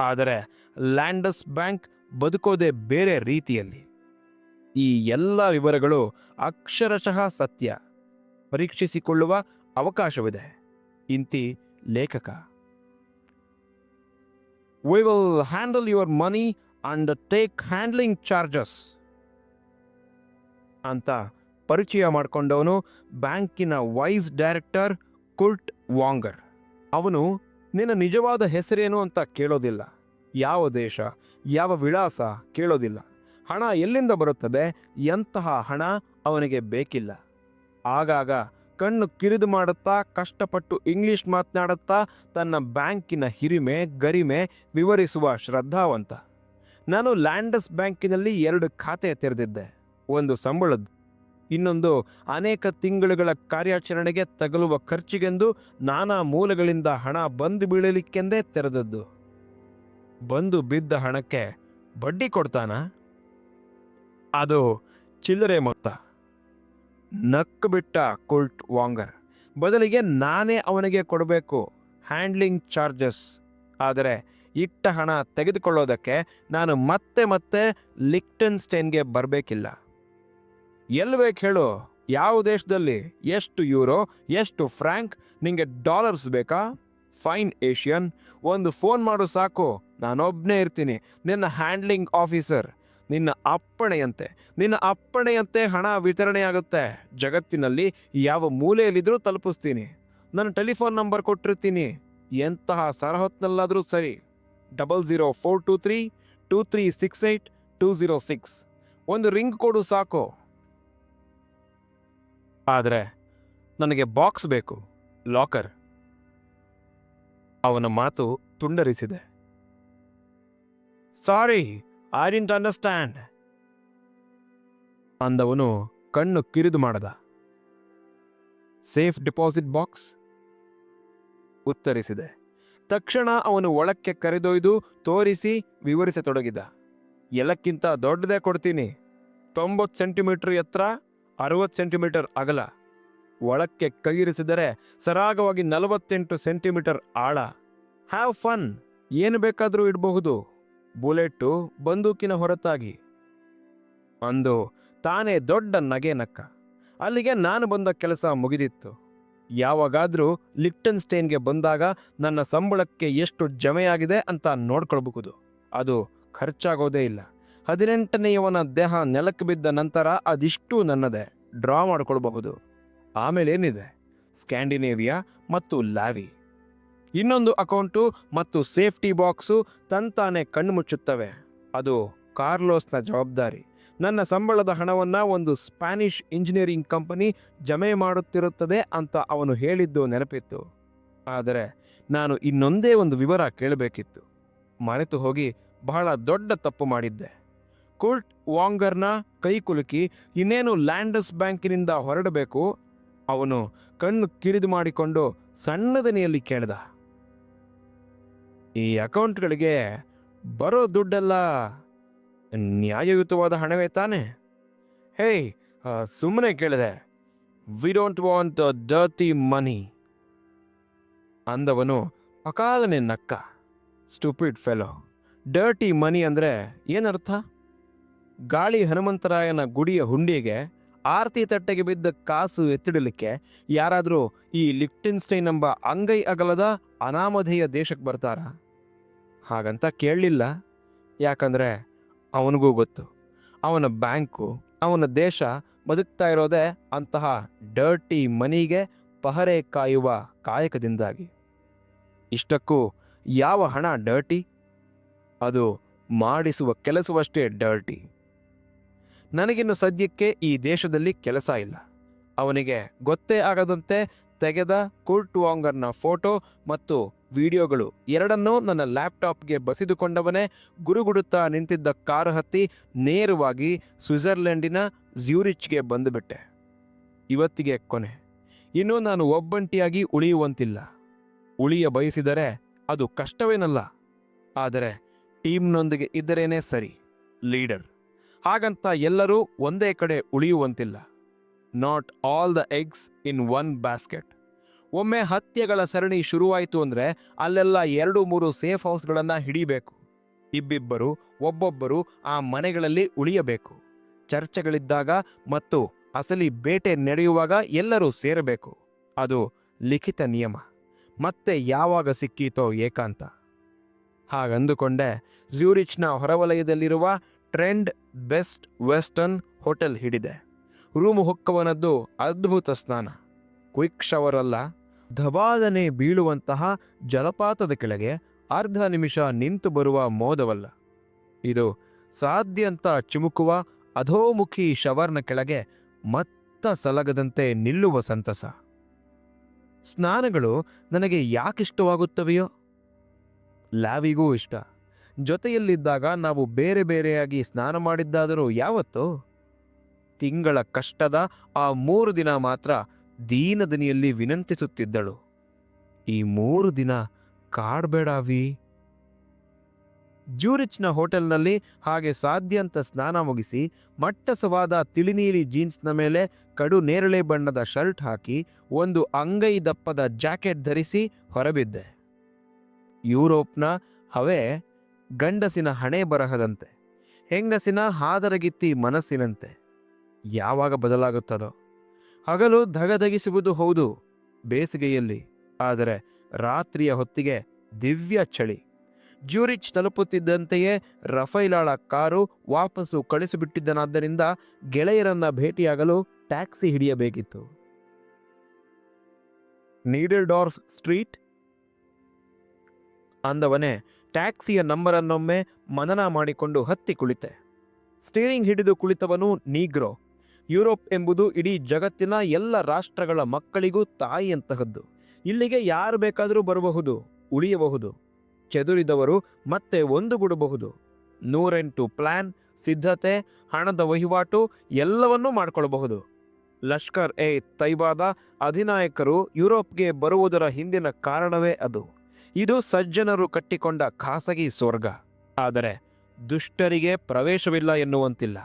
ಆದರೆ ಲ್ಯಾಂಡಸ್ ಬ್ಯಾಂಕ್ ಬದುಕೋದೇ ಬೇರೆ ರೀತಿಯಲ್ಲಿ. ಈ ಎಲ್ಲ ವಿವರಗಳು ಅಕ್ಷರಶಃ ಸತ್ಯ. ಪರೀಕ್ಷಿಸಿಕೊಳ್ಳುವ ಅವಕಾಶವಿದೆ. ಇಂತಿ ಲೇಖಕ. We will handle your money and take handling charges ಅಂತ ಪರಿಚಯ ಮಾಡಿಕೊಂಡವನು ಬ್ಯಾಂಕಿನ ವೈಸ್ ಡೈರೆಕ್ಟರ್ ಕುರ್ಟ್ ವಾಂಗರ್ ಅವನು, ನಿನ್ನ ನಿಜವಾದ ಹೆಸರೇನು ಅಂತ ಕೇಳೋದಿಲ್ಲ. ಯಾವ ದೇಶ, ಯಾವ ವಿಳಾಸ ಕೇಳೋದಿಲ್ಲ. ಹಣ ಎಲ್ಲಿಂದ ಬರುತ್ತದೆ, ಎಂತಹ ಹಣ ಅವನಿಗೆ ಬೇಕಿಲ್ಲ. ಆಗಾಗ ಕಣ್ಣು ಕಿರಿದು ಮಾಡುತ್ತಾ, ಕಷ್ಟಪಟ್ಟು ಇಂಗ್ಲಿಷ್ ಮಾತನಾಡುತ್ತಾ, ತನ್ನ ಬ್ಯಾಂಕಿನ ಹಿರಿಮೆ, ಗರಿಮೆ ವಿವರಿಸುವ ಶ್ರದ್ಧಾವಂತ. ನಾನು ಲ್ಯಾಂಡಸ್ ಬ್ಯಾಂಕಿನಲ್ಲಿ ಎರಡು ಖಾತೆ ತೆರೆದಿದ್ದೆ. ಒಂದು ಸಂಬಳದ್ದು ಇನ್ನೊಂದು ಅನೇಕ ತಿಂಗಳುಗಳ ಕಾರ್ಯಾಚರಣೆಗೆ ತಗಲುವ ಖರ್ಚಿಗೆಂದು ನಾನಾ ಮೂಲಗಳಿಂದ ಹಣ ಬಂದು ಬೀಳಲಿಕ್ಕೆಂದೇ ತೆರೆದದ್ದು. ಬಂದು ಬಿದ್ದ ಹಣಕ್ಕೆ ಬಡ್ಡಿ ಕೊಡ್ತಾನ? ಅದು ಚಿಲ್ಲರೆ ಮೊತ್ತ. ನಕ್ಕು ಬಿಟ್ಟ ಕುಲ್ಟ್ ವಾಂಗರ್. ಬದಲಿಗೆ ನಾನೇ ಅವನಿಗೆ ಕೊಡಬೇಕು. Handling charges. ಆದರೆ ಇಟ್ಟ ಹಣ ತೆಗೆದುಕೊಳ್ಳೋದಕ್ಕೆ ನಾನು ಮತ್ತೆ ಮತ್ತೆ ಲಿಕ್ಟನ್ಸ್ಟೈನ್ಗೆ ಬರಬೇಕಿಲ್ಲ. ಎಲ್ಲಿ ಬೇಕು ಹೇಳು, ಯಾವ ದೇಶದಲ್ಲಿ ಎಷ್ಟು ಯೂರೋ, ಎಷ್ಟು ಫ್ರ್ಯಾಂಕ್ ನಿಮಗೆ ಡಾಲರ್ಸ್ ಬೇಕಾ? ಫೈನ್ ಏಷಿಯನ್, ಒಂದು ಫೋನ್ ಮಾಡು ಸಾಕು ನಾನೊಬ್ಬನೇ ಇರ್ತೀನಿ, ನಿನ್ನ ಹ್ಯಾಂಡ್ಲಿಂಗ್ ಆಫೀಸರ್, ನಿನ್ನ ಅಪ್ಪಣೆಯಂತೆ ನಿನ್ನ ಅಪ್ಪಣೆಯಂತೆ ಹಣ ವಿತರಣೆಯಾಗುತ್ತೆ, ಜಗತ್ತಿನಲ್ಲಿ ಯಾವ ಮೂಲೆಯಲ್ಲಿದ್ದರೂ ತಲುಪಿಸ್ತೀನಿ, ನನ್ನ ಟೆಲಿಫೋನ್ ನಂಬರ್ ಕೊಟ್ಟಿರ್ತೀನಿ, ಎಂತಹ ಸರಹೊತ್ನಲ್ಲಾದರೂ ಸರಿ. Double zero four two three two three six eight two zero six ಒಂದು ರಿಂಗ್ ಕೊಡು ಸಾಕು. ಆದರೆ ನನಗೆ ಬಾಕ್ಸ್ ಬೇಕು, ಲಾಕರ್. ಅವನ ಮಾತು ತುಂಡರಿಸಿದೆ. Sorry, I didn't understand. ಅಂದವನು ಕಣ್ಣು ಕಿರಿದು ಮಾಡದ. ಸೇಫ್ ಡಿಪಾಸಿಟ್ ಬಾಕ್ಸ್ ಉತ್ತರಿಸಿದೆ. ತಕ್ಷಣ ಅವನು ಒಳಕ್ಕೆ ಕರೆದೊಯ್ದು ತೋರಿಸಿ ವಿವರಿಸತೊಡಗಿದ. ಎಲ್ಲಕ್ಕಿಂತ ದೊಡ್ಡದೇ ಕೊಡ್ತೀನಿ. ತೊಂಬತ್ತು ಸೆಂಟಿಮೀಟರ್ ಎತ್ತರ, ಅರವತ್ತು ಸೆಂಟಿಮೀಟರ್ ಅಗಲ. ಒಳಕ್ಕೆ ಕೈಯಿರಿಸಿದರೆ ಸರಾಗವಾಗಿ ನಲವತ್ತೆಂಟು ಸೆಂಟಿಮೀಟರ್ ಆಳ. Have fun! ಏನು ಬೇಕಾದರೂ ಇಡಬಹುದು. ಬುಲೆಟ್ಟು ಬಂದೂಕಿನ ಹೊರತಾಗಿ. ಅಂದು ತಾನೇ ದೊಡ್ಡ ನಗೆ ನಕ್ಕ ಅಲ್ಲಿಗೆ ನಾನು ಬಂದ ಕೆಲಸ ಮುಗಿದಿತ್ತು. ಯಾವಾಗಾದ್ರೂ ಲಿಪ್ಟನ್ ಸ್ಟೇನ್ಗೆ ಬಂದಾಗ ನನ್ನ ಸಂಬಳಕ್ಕೆ ಎಷ್ಟು ಜಮೆಯಾಗಿದೆ ಅಂತ ನೋಡ್ಕೊಳ್ಬಹುದು. ಅದು ಖರ್ಚಾಗೋದೇ ಇಲ್ಲ. ಹದಿನೆಂಟನೆಯವನ ದೇಹ ನೆಲಕ್ಕೆ ಬಿದ್ದ ನಂತರ ಅದಿಷ್ಟು ನನ್ನದೇ. ಡ್ರಾ ಮಾಡಿಕೊಳ್ಬಹುದು. ಆಮೇಲೆ ಏನಿದೆ? ಸ್ಕ್ಯಾಂಡಿನೇವಿಯಾ ಮತ್ತು ಲ್ಯಾವಿ. ಇನ್ನೊಂದು ಅಕೌಂಟು ಮತ್ತು ಸೇಫ್ಟಿ ಬಾಕ್ಸು ತಂತಾನೆ ಕಣ್ಣು ಮುಚ್ಚುತ್ತವೆ ಅದು ಕಾರ್ಲೋಸ್ನ ಜವಾಬ್ದಾರಿ. ನನ್ನ ಸಂಬಳದ ಹಣವನ್ನ ಒಂದು ಸ್ಪ್ಯಾನಿಷ್ ಇಂಜಿನಿಯರಿಂಗ್ ಕಂಪನಿ ಜಮೆ ಮಾಡುತ್ತಿರುತ್ತದೆ ಅಂತ ಅವನು ಹೇಳಿದ್ದು ನೆನಪಿತ್ತು. ಆದರೆ ನಾನು ಇನ್ನೊಂದೇ ಒಂದು ವಿವರ ಕೇಳಬೇಕಿತ್ತು. ಮರೆತು ಹೋಗಿ ಬಹಳ ದೊಡ್ಡ ತಪ್ಪು ಮಾಡಿದ್ದೆ. ಕುಲ್ಟ್ ವಾಂಗರ್ನ ಕೈ ಕುಲುಕಿ ಇನ್ನೇನು ಲ್ಯಾಂಡಸ್ ಬ್ಯಾಂಕಿನಿಂದ ಹೊರಡಬೇಕು? ಅವನು ಕಣ್ಣು ಕಿರಿದು ಮಾಡಿಕೊಂಡು ಸಣ್ಣದನೆಯಲ್ಲಿ ಕೇಳಿದ ಕೇಳ್ದ. ಈ ಅಕೌಂಟ್ಗಳಿಗೆ ಬರೋ ದುಡ್ಡೆಲ್ಲ ನ್ಯಾಯಯುತವಾದ ಹಣವೇ ತಾನೆ? ಹೇಯ್ ಸುಮ್ಮನೆ ಕೇಳಿದೆ. We don't want dirty money ಅಂದವನು ಅಕಾಲನೆ ನಕ್ಕ. ಸ್ಟೂಪಿಡ್ ಫೆಲೋ ಡರ್ಟಿ ಮನಿ ಅಂದರೆ ಏನರ್ಥ? ಗಾಳಿ ಹನುಮಂತರಾಯನ ಗುಡಿಯ ಹುಂಡಿಗೆ ಆರತಿ ತಟ್ಟೆಗೆ ಬಿದ್ದ ಕಾಸು ಎತ್ತಿಡಲಿಕ್ಕೆ ಯಾರಾದರೂ ಈ ಲಿಪ್ಟಿನ್ಸ್ಟೈನ್ ಎಂಬ ಅಂಗೈ ಅಗಲದ ಅನಾಮಧೇಯ ದೇಶಕ್ಕೆ ಬರ್ತಾರ? ಹಾಗಂತ ಕೇಳಲಿಲ್ಲ. ಯಾಕಂದ್ರೆ ಅವನಿಗೂ ಗೊತ್ತು. ಅವನ ಬ್ಯಾಂಕು, ಅವನ ದೇಶ ಬದುಕ್ತಾ ಇರೋದೇ ಅಂತಹ ಡರ್ಟಿ ಮನಿಗೆ ಪಹರೆ ಕಾಯುವ ಕಾಯಕದಿಂದಾಗಿ. ಇಷ್ಟಕ್ಕೂ ಯಾವ ಹಣ ಡರ್ಟಿ? ಅದು ಮಾಡಿಸುವ ಕೆಲಸವಷ್ಟೇ ಡರ್ಟಿ. ನನಗಿನ್ನು ಸದ್ಯಕ್ಕೆ ಈ ದೇಶದಲ್ಲಿ ಕೆಲಸ ಇಲ್ಲ. ಅವನಿಗೆ ಗೊತ್ತೇ ಆಗದಂತೆ ತೆಗೆದ ಕುರ್ಟ್ ವಾಂಗರ್ನ ಫೋಟೋ ಮತ್ತು ವಿಡಿಯೋಗಳು ಎರಡನ್ನೂ ನನ್ನ ಲ್ಯಾಪ್ಟಾಪ್ಗೆ ಬಸಿದುಕೊಂಡವನೇ ಗುರುಗುಡುತ್ತಾ ನಿಂತಿದ್ದ ಕಾರು ಹತ್ತಿ ನೇರವಾಗಿ ಸ್ವಿಟ್ಜರ್ಲೆಂಡಿನ ಜ್ಯೂರಿಚ್ಗೆ ಬಂದುಬಿಟ್ಟೆ. ಇವತ್ತಿಗೆ ಕೊನೆ. ಇನ್ನು ನಾನು ಒಬ್ಬಂಟಿಯಾಗಿ ಉಳಿಯುವಂತಿಲ್ಲ. ಉಳಿಯ ಬಯಸಿದರೆ ಅದು ಕಷ್ಟವೇನಲ್ಲ. ಆದರೆ ಟೀಮ್ನೊಂದಿಗೆ ಇದ್ದರೇನೇ ಸರಿ, ಲೀಡರ್. ಹಾಗಂತ ಎಲ್ಲರೂ ಒಂದೇ ಕಡೆ ಉಳಿಯುವಂತಿಲ್ಲ. Not all the eggs in one basket ಒಮ್ಮೆ ಹತ್ಯೆಗಳ ಸರಣಿ ಶುರುವಾಯಿತು ಅಂದರೆ ಅಲ್ಲೆಲ್ಲ ಎರಡು ಮೂರು ಸೇಫ್ ಹೌಸ್ಗಳನ್ನು ಹಿಡಿಬೇಕು. ಇಬ್ಬಿಬ್ಬರು, ಒಬ್ಬೊಬ್ಬರು ಆ ಮನೆಗಳಲ್ಲಿ ಉಳಿಯಬೇಕು. ಚರ್ಚೆಗಳಿದ್ದಾಗ ಮತ್ತು ಅಸಲಿ ಬೇಟೆ ನಡೆಯುವಾಗ ಎಲ್ಲರೂ ಸೇರಬೇಕು. ಅದು ಲಿಖಿತ ನಿಯಮ. ಮತ್ತೆ ಯಾವಾಗ ಸಿಕ್ಕೀತೋ ಏಕಾಂತ. ಹಾಗಂದುಕೊಂಡೆ ಜ್ಯೂರಿಚ್ನ ಹೊರವಲಯದಲ್ಲಿರುವ ಟ್ರೆಂಡ್ ಬೆಸ್ಟ್ ವೆಸ್ಟರ್ನ್ ಹೋಟೆಲ್ ಹಿಡಿದೆ. ರೂಮು ಹೊಕ್ಕವನದ್ದು ಅದ್ಭುತ ಸ್ನಾನ. ಕ್ವಿಕ್ ಶವರ್ ಅಲ್ಲ ಧಬಾದನೆ ಬೀಳುವಂತಹ ಜಲಪಾತದ ಕೆಳಗೆ ಅರ್ಧ ನಿಮಿಷ ನಿಂತು ಬರುವ ಮೋದವಲ್ಲ. ಇದು ಸಾಧ್ಯ ಅಂತ ಚಿಮುಕುವ ಅಧೋಮುಖಿ ಶವರ್ನ ಕೆಳಗೆ ಮತ್ತ ಸಲಗದಂತೆ ನಿಲ್ಲುವ ಸಂತಸ. ಸ್ನಾನಗಳು ನನಗೆ ಯಾಕಿಷ್ಟವಾಗುತ್ತವೆಯೋ? ಲ್ಯಾವಿಗೂ ಇಷ್ಟ. ಜೊತೆಯಲ್ಲಿದ್ದಾಗ ನಾವು ಬೇರೆ ಬೇರೆಯಾಗಿ ಸ್ನಾನ ಮಾಡಿದ್ದಾದರೂ ಯಾವತ್ತೋ? ತಿಂಗಳ ಕಷ್ಟದ ಆ ಮೂರು ದಿನ ಮಾತ್ರ ದೀನದನಿಯಲ್ಲಿ ವಿನಂತಿಸುತ್ತಿದ್ದಳು. ಈ ಮೂರು ದಿನ ಕಾಡ್ಬೇಡಾವಿ ಜ್ಯೂರಿಚ್ನ ಹೋಟೆಲ್ನಲ್ಲಿ ಹಾಗೆ ಸಾಧ್ಯ ಅಂತ ಸ್ನಾನ ಮುಗಿಸಿ ಮಟ್ಟಸವಾದ ತಿಳಿನೀಲಿ ಜೀನ್ಸ್ನ ಮೇಲೆ ಕಡು ನೇರಳೆ ಬಣ್ಣದ ಶರ್ಟ್ ಹಾಕಿ ಒಂದು ಅಂಗೈ ದಪ್ಪದ ಜಾಕೆಟ್ ಧರಿಸಿ ಹೊರಬಿದ್ದೆ. ಯುರೋಪ್ನ ಹವೆ ಗಂಡಸಿನ ಹಣೆ ಬರಹದಂತೆ ಹೆಂಗಸಿನ ಹಾದರಗಿತ್ತಿ ಮನಸ್ಸಿನಂತೆ. ಯಾವಾಗ ಬದಲಾಗುತ್ತದೋ. ಹಗಲು ಧಗಧಗಿಸುವುದು ಹೌದು, ಬೇಸಿಗೆಯಲ್ಲಿ. ಆದರೆ ರಾತ್ರಿಯ ಹೊತ್ತಿಗೆ ದಿವ್ಯ ಚಳಿ. ಜ್ಯೂರಿಚ್ ತಲುಪುತ್ತಿದ್ದಂತೆಯೇ ರಫೈಲಾಳ ಕಾರು ವಾಪಸ್ಸು ಕಳಿಸಿಬಿಟ್ಟಿದ್ದನಾದ್ದರಿಂದ ಗೆಳೆಯರನ್ನ ಭೇಟಿಯಾಗಲು ಟ್ಯಾಕ್ಸಿ ಹಿಡಿಯಬೇಕಿತ್ತು. ನೀಡಲ್ಡಾರ್ಫ್ ಸ್ಟ್ರೀಟ್? ಅಂದವನೇ, ಟ್ಯಾಕ್ಸಿಯ ನಂಬರನ್ನೊಮ್ಮೆ ಮನನ ಮಾಡಿಕೊಂಡು ಹತ್ತಿ ಕುಳಿತೆ. ಸ್ಟೀರಿಂಗ್ ಹಿಡಿದು ಕುಳಿತವನು ನೀಗ್ರೋ. ಯುರೋಪ್ ಎಂಬುದು ಇಡೀ ಜಗತ್ತಿನ ಎಲ್ಲ ರಾಷ್ಟ್ರಗಳ ಮಕ್ಕಳಿಗೂ ತಾಯಿಯಂತಹದ್ದು. ಇಲ್ಲಿಗೆ ಯಾರು ಬೇಕಾದರೂ ಬರಬಹುದು, ಉಳಿಯಬಹುದು, ಚದುರಿದವರು ಮತ್ತೆ ಒಂದುಗೂಡಬಹುದು. ನೂರೆಂಟು ಪ್ಲಾನ್, ಸಿದ್ಧತೆ, ಹಣದ ವಹಿವಾಟು ಎಲ್ಲವನ್ನೂ ಮಾಡಿಕೊಳ್ಳಬಹುದು ಲಷ್ಕರ್ ಎ ತೈಬಾದ ಅಧಿನಾಯಕರು ಯುರೋಪ್ಗೆ ಬರುವುದರ ಹಿಂದಿನ ಕಾರಣವೇ ಅದು. ಇದು ಸಜ್ಜನರು ಕಟ್ಟಿಕೊಂಡ ಖಾಸಗಿ ಸ್ವರ್ಗ. ಆದರೆ ದುಷ್ಟರಿಗೆ ಪ್ರವೇಶವಿಲ್ಲ ಎನ್ನುವಂತಿಲ್ಲ.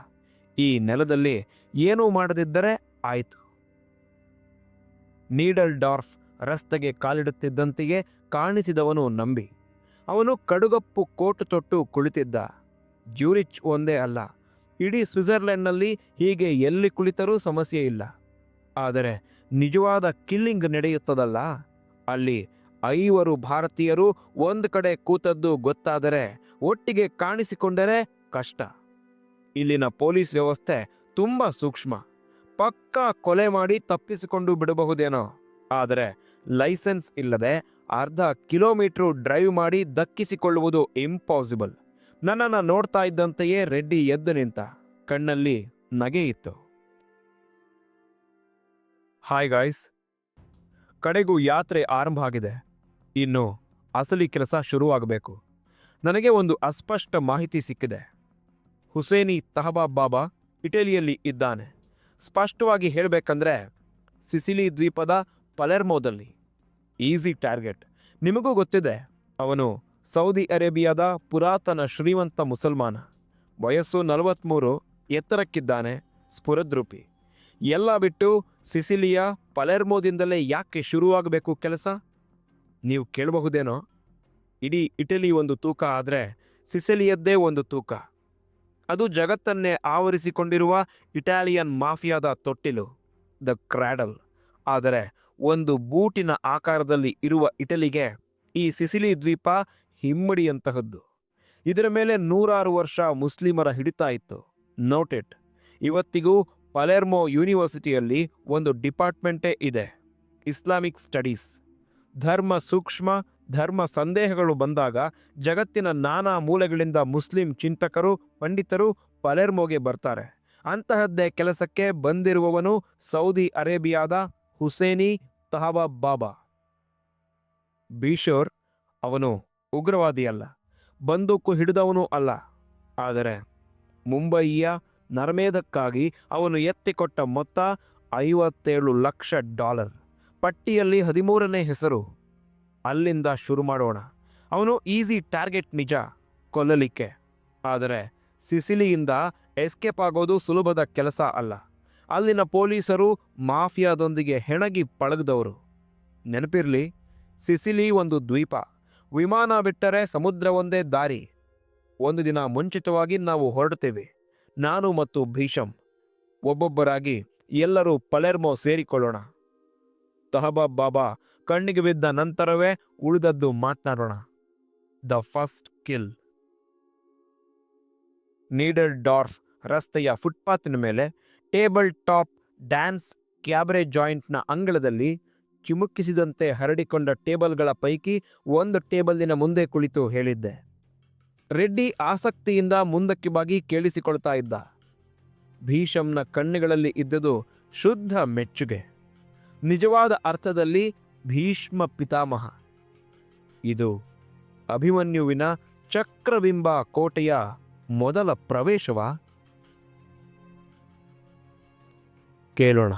ಈ ನೆಲದಲ್ಲಿ ಏನೂ ಮಾಡದಿದ್ದರೆ ಆಯಿತು. ನೀಡಲ್ ಡಾರ್ಫ್ ರಸ್ತೆಗೆ ಕಾಲಿಡುತ್ತಿದ್ದಂತೆಯೇ ಕಾಣಿಸಿದವನು ನಂಬಿ. ಅವನು ಕಡುಗಪ್ಪು ಕೋಟು ತೊಟ್ಟು ಕುಳಿತಿದ್ದ. ಜ್ಯೂರಿಚ್ ಒಂದೇ ಅಲ್ಲ, ಇಡೀ ಸ್ವಿಟ್ಜರ್ಲೆಂಡ್ನಲ್ಲಿ ಹೀಗೆ ಎಲ್ಲಿ ಕುಳಿತರೂ ಸಮಸ್ಯೆ ಇಲ್ಲ. ಆದರೆ ನಿಜವಾದ ಕಿಲ್ಲಿಂಗ್ ನಡೆಯುತ್ತದಲ್ಲ? ಅಲ್ಲಿ ಐವರು ಭಾರತೀಯರು ಒಂದು ಕಡೆ ಕೂತದ್ದು ಗೊತ್ತಾದರೆ, ಒಟ್ಟಿಗೆ ಕಾಣಿಸಿಕೊಂಡರೆ ಕಷ್ಟ. ಇಲ್ಲಿನ ಪೊಲೀಸ್ ವ್ಯವಸ್ಥೆ ತುಂಬ ಸೂಕ್ಷ್ಮ. ಪಕ್ಕಾ ಕೊಲೆ ಮಾಡಿ ತಪ್ಪಿಸಿಕೊಂಡು ಬಿಡಬಹುದೇನೋ. ಆದರೆ ಲೈಸೆನ್ಸ್ ಇಲ್ಲದೆ ಅರ್ಧ ಕಿಲೋಮೀಟರ್ ಡ್ರೈವ್ ಮಾಡಿ ದಕ್ಕಿಸಿಕೊಳ್ಳುವುದು ಇಂಪಾಸಿಬಲ್. ನನ್ನನ್ನು ನೋಡ್ತಾ ಇದ್ದಂತೆಯೇ ರೆಡ್ಡಿ ಎದ್ದು ನಿಂತ. ಕಣ್ಣಲ್ಲಿ ನಗೆ ಇತ್ತು. Hi guys. ಕಡೆಗೂ ಯಾತ್ರೆ ಆರಂಭ ಆಗಿದೆ. ಇನ್ನು ಅಸಲಿ ಕೆಲಸ ಶುರುವಾಗಬೇಕು. ನನಗೆ ಒಂದು ಅಸ್ಪಷ್ಟ ಮಾಹಿತಿ ಸಿಕ್ಕಿದೆ. ಹುಸೇನಿ ತಹಬಾಬ್ ಬಾಬಾ ಇಟಲಿಯಲ್ಲಿ ಇದ್ದಾನೆ. ಸ್ಪಷ್ಟವಾಗಿ ಹೇಳಬೇಕಂದ್ರೆ ಸಿಸಿಲಿ ದ್ವೀಪದ ಪಲೆರ್ಮೋದಲ್ಲಿ. Easy target. ನಿಮಗೂ ಗೊತ್ತಿದೆ, ಅವನು ಸೌದಿ ಅರೇಬಿಯಾದ ಪುರಾತನ ಶ್ರೀಮಂತ ಮುಸಲ್ಮಾನ. ವಯಸ್ಸು ನಲವತ್ತ್ಮೂರು ಎತ್ತರಕ್ಕಿದ್ದಾನೆ, ಸ್ಫುರದ್ರೂಪಿ. ಎಲ್ಲ ಬಿಟ್ಟು ಸಿಸಿಲಿಯ ಪಲೆರ್ಮೋದಿಂದಲೇ ಯಾಕೆ ಶುರುವಾಗಬೇಕು ಕೆಲಸ? ನೀವು ಕೇಳಬಹುದೇನೋ? ಇಡೀ ಇಟಲಿ ಒಂದು ತೂಕ ಆದರೆ ಸಿಸಿಲಿಯದ್ದೇ ಒಂದು ತೂಕ. ಅದು ಜಗತ್ತನ್ನೇ ಆವರಿಸಿಕೊಂಡಿರುವ ಇಟಾಲಿಯನ್ ಮಾಫಿಯಾದ ತೊಟ್ಟಿಲು, ದ ಕ್ರ್ಯಾಡಲ್ ಆದರೆ ಒಂದು ಬೂಟಿನ ಆಕಾರದಲ್ಲಿ ಇರುವ ಇಟಲಿಗೆ ಈ ಸಿಸಿಲಿ ದ್ವೀಪ ಹಿಮ್ಮಡಿಯಂತಹದ್ದು. ಇದರ ಮೇಲೆ ನೂರಾರು ವರ್ಷ ಮುಸ್ಲಿಮರ ಹಿಡಿತ ಇತ್ತು. ನೋಟೆಡ್ ಇವತ್ತಿಗೂ ಪಲೆರ್ಮೋ ಯೂನಿವರ್ಸಿಟಿಯಲ್ಲಿ ಒಂದು ಡಿಪಾರ್ಟ್ಮೆಂಟೇ ಇದೆ. ಇಸ್ಲಾಮಿಕ್ ಸ್ಟಡೀಸ್ ಧರ್ಮ ಸೂಕ್ಷ್ಮ ಧರ್ಮ ಸಂದೇಹಗಳು ಬಂದಾಗ ಜಗತ್ತಿನ ನಾನಾ ಮೂಲೆಗಳಿಂದ ಮುಸ್ಲಿಂ ಚಿಂತಕರು, ಪಂಡಿತರು ಪಲೆರ್ಮೋಗೆ ಬರ್ತಾರೆ. ಅಂತಹದ್ದೇ ಕೆಲಸಕ್ಕೆ ಬಂದಿರುವವನು ಸೌದಿ ಅರೇಬಿಯಾದ ಹುಸೇನಿ ತಹಬಾಬ್ ಬಾಬಾ. ಬೀಶೋರ್ ಅವನು ಉಗ್ರವಾದಿಯಲ್ಲ, ಬಂದೂಕು ಹಿಡಿದವನೂ ಅಲ್ಲ. ಆದರೆ ಮುಂಬಯಿಯ ನರ್ಮೇದಕ್ಕಾಗಿ ಅವನು ಎತ್ತಿಕೊಟ್ಟ ಮೊತ್ತ ಐವತ್ತೇಳು ಲಕ್ಷ ಡಾಲರ್. ಪಟ್ಟಿಯಲ್ಲಿ ಹದಿಮೂರನೇ ಹೆಸರು. ಅಲ್ಲಿಂದ ಶುರು ಮಾಡೋಣ. ಅವನು ಈಸಿ ಟಾರ್ಗೆಟ್ ನಿಜ ಕೊಲ್ಲಲಿಕ್ಕೆ. ಆದರೆ ಸಿಸಿಲಿಯಿಂದ ಎಸ್ಕೇಪ್ ಆಗೋದು ಸುಲಭದ ಕೆಲಸ ಅಲ್ಲ. ಅಲ್ಲಿನ ಪೊಲೀಸರು ಮಾಫಿಯಾದೊಂದಿಗೆ ಹೆಣಗಿ ಪಳಗದವರು. ನೆನಪಿರಲಿ, ಸಿಸಿಲಿ ಒಂದು ದ್ವೀಪ. ವಿಮಾನ ಬಿಟ್ಟರೆ ಸಮುದ್ರ ಒಂದೇ ದಾರಿ. ಒಂದು ದಿನ ಮುಂಚಿತವಾಗಿ ನಾವು ಹೊರಡ್ತೇವೆ. ನಾನು ಮತ್ತು ಭೀಷಂ ಒಬ್ಬೊಬ್ಬರಾಗಿ ಎಲ್ಲರೂ ಪಲೆರ್ಮೋ ಸೇರಿಕೊಳ್ಳೋಣ. ತಹಬಾಬ್ ಬಾಬಾ ಕಣ್ಣಿಗೆ ಬಿದ್ದ ನಂತರವೇ ಉಳಿದದ್ದು ಮಾತನಾಡೋಣ. The first kill. Needle dwarf ರಸ್ತೆಯ ಫುಟ್ಪಾತಿನ ಮೇಲೆ ಟೇಬಲ್ ಟಾಪ್ ಡ್ಯಾನ್ಸ್ ಕ್ಯಾಬ್ರೆ ಜಾಯಿಂಟ್ನ ಅಂಗಳದಲ್ಲಿ ಚಿಮುಕಿಸಿದಂತೆ ಹರಡಿಕೊಂಡ ಟೇಬಲ್ಗಳ ಪೈಕಿ ಒಂದು ಟೇಬಲ್ನ ಮುಂದೆ ಕುಳಿತು ಹೇಳಿದ್ದೆ. ರೆಡ್ಡಿ ಆಸಕ್ತಿಯಿಂದ ಮುಂದಕ್ಕೆ ಬಾಗಿ ಕೇಳಿಸಿಕೊಳ್ತಾ ಇದ್ದ. ಭೀಷಂನ ಕಣ್ಣುಗಳಲ್ಲಿ ಇದ್ದುದು ಶುದ್ಧ ಮೆಚ್ಚುಗೆ. ನಿಜವಾದ ಅರ್ಥದಲ್ಲಿ ಭೀಷ್ಮ ಪಿತಾಮಹ. ಇದು ಅಭಿಮನ್ಯುವಿನ ಚಕ್ರಬಿಂಬ ಕೋಟೆಯ ಮೊದಲ ಪ್ರವೇಶವಾ? ಕೇಳೋಣ.